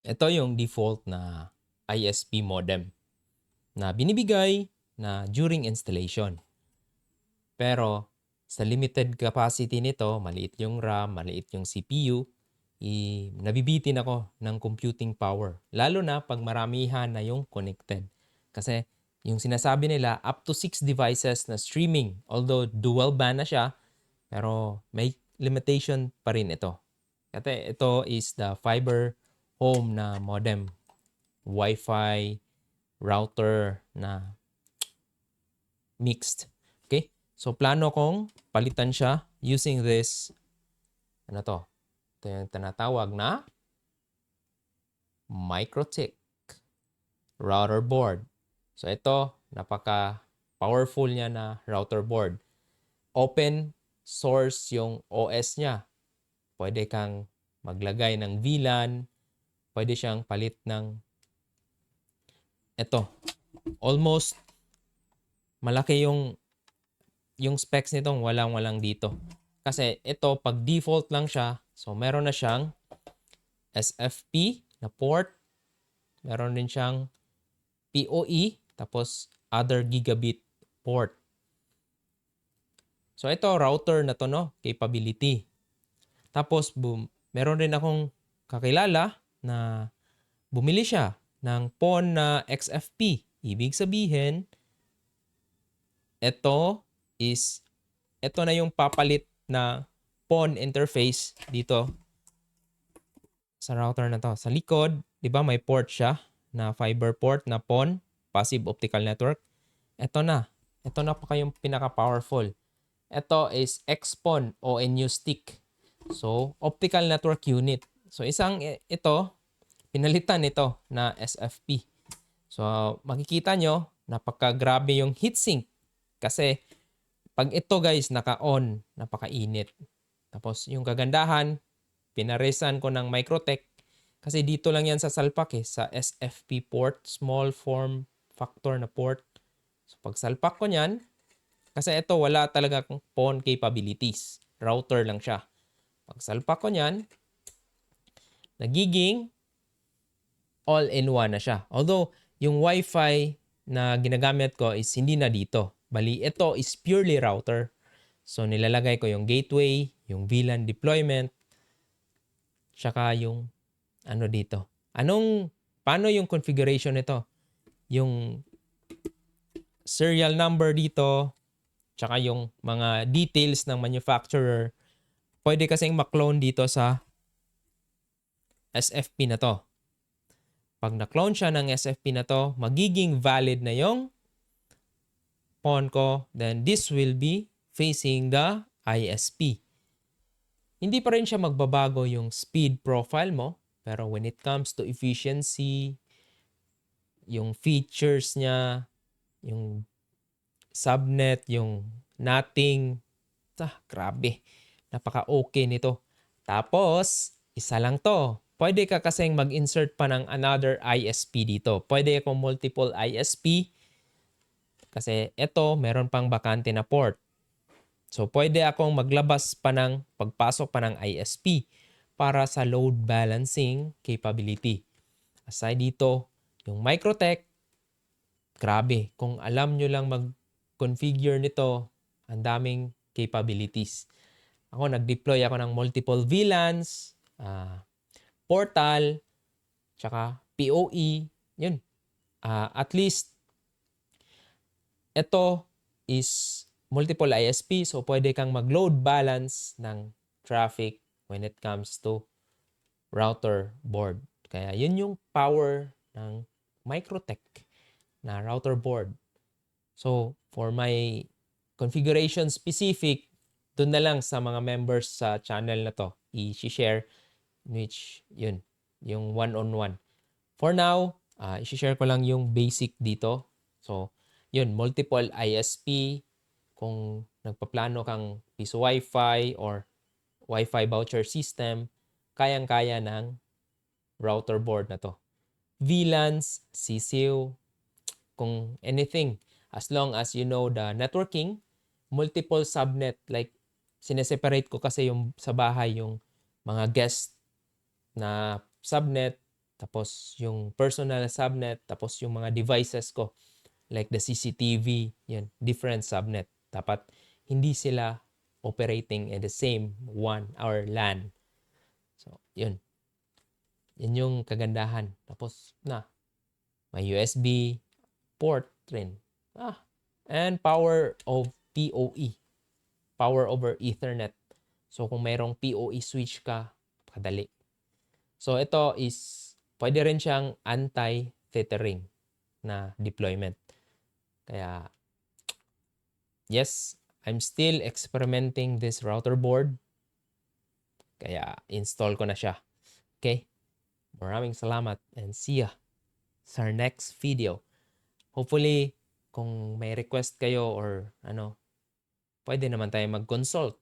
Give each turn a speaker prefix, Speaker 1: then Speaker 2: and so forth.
Speaker 1: Ito yung default na ISP modem na binibigay na during installation. Pero sa limited capacity nito, maliit yung RAM, maliit yung CPU, i nabibitin ako ng computing power. Lalo na pag maramihan na yung connected. Kasi yung sinasabi nila, up to 6 devices na streaming. Although dual band na siya, pero may limitation pa rin ito. Kasi ito is the fiber home na modem. Wi-Fi router na mixed. Okay? So plano kong palitan siya using this ano to? Ito yung tinatawag na Microtik router board. So ito, napaka powerful niya na router board. Open source yung OS niya. Pwede kang maglagay ng VLAN, pwede siyang palit ng ito. Almost malaki yung yung specs nitong walang-walang dito. Kasi ito pag default lang siya, so meron na siyang SFP na port, meron din siyang PoE, tapos other gigabit port. So ito router na to no, capability. Tapos boom, meron rin akong kakilala na bumili siya ng PON na XFP. Ibig sabihin, ito is, ito na yung papalit na PON interface dito sa router na to. Sa likod, di ba may port siya na fiber port na PON, passive optical network. Ito na. Ito na pa kayong pinaka-powerful. Ito is XPON ONU stick. So, optical network unit. So, isang ito, pinalitan ito na SFP. So, makikita nyo, napaka-grabe yung heatsink. Kasi, pag ito guys, naka-on, napakainit. Tapos, yung kagandahan, pinaresan ko ng Microtech. Kasi dito lang yan sa salpak eh, sa SFP port, small form factor na port. So, pag salpak ko niyan, kasi ito wala talaga PON capabilities. Router lang siya. Pag salpak ko niyan, nagiging all-in-one na siya. Although, yung Wi-Fi na ginagamit ko is hindi na dito. Bali, ito is purely router. So, nilalagay ko yung gateway, yung VLAN deployment, tsaka yung ano dito. Anong, paano yung configuration nito? Yung serial number dito, tsaka yung mga details ng manufacturer, pwede kasing maklone dito sa SFP na to. Pag na-clone siya ng SFP na to, magiging valid na yung pawn ko. Then this will be facing the ISP. Hindi pa rin siya magbabago yung speed profile mo. Pero when it comes to efficiency, yung features niya, yung subnet, yung nothing, ah, grabe. Napaka-okay nito. Tapos, isa lang to pwede ka kasing mag-insert pa ng another ISP dito. Pwede akong multiple ISP kasi ito meron pang bakante na port. So pwede akong maglabas pa ng pagpasok pa ng ISP para sa load balancing capability. Aside dito, yung Microtech, grabe, kung alam nyo lang mag-configure nito, ang daming capabilities. Ako, nag-deploy ako ng multiple VLANs, uh, portal, tsaka POE, yun. Uh, at least, ito is multiple ISP, so pwede kang mag-load balance ng traffic when it comes to router board. Kaya yun yung power ng Microtech na router board. So, for my configuration specific, doon na lang sa mga members sa channel na to, i-share which yun, yung one-on-one. For now, uh, i-share ko lang yung basic dito. So, yun, multiple ISP, kung nagpaplano kang piso Wi-Fi or Wi-Fi voucher system, kayang-kaya ng router board na to. VLANs, CCU, kung anything, as long as you know the networking, multiple subnet, like sineseparate ko kasi yung sa bahay yung mga guest na subnet, tapos yung personal subnet, tapos yung mga devices ko, like the CCTV, yun, different subnet. Dapat hindi sila operating in the same one or LAN. So, yun. Yun yung kagandahan. Tapos na, may USB port rin. Ah, and power of PoE. Power over Ethernet. So, kung mayroong PoE switch ka, kadali. So, ito is, pwede rin siyang anti-tethering na deployment. Kaya, yes, I'm still experimenting this router board. Kaya, install ko na siya. Okay? Maraming salamat and see ya sa our next video. Hopefully, kung may request kayo or ano, pwede naman tayo mag-consult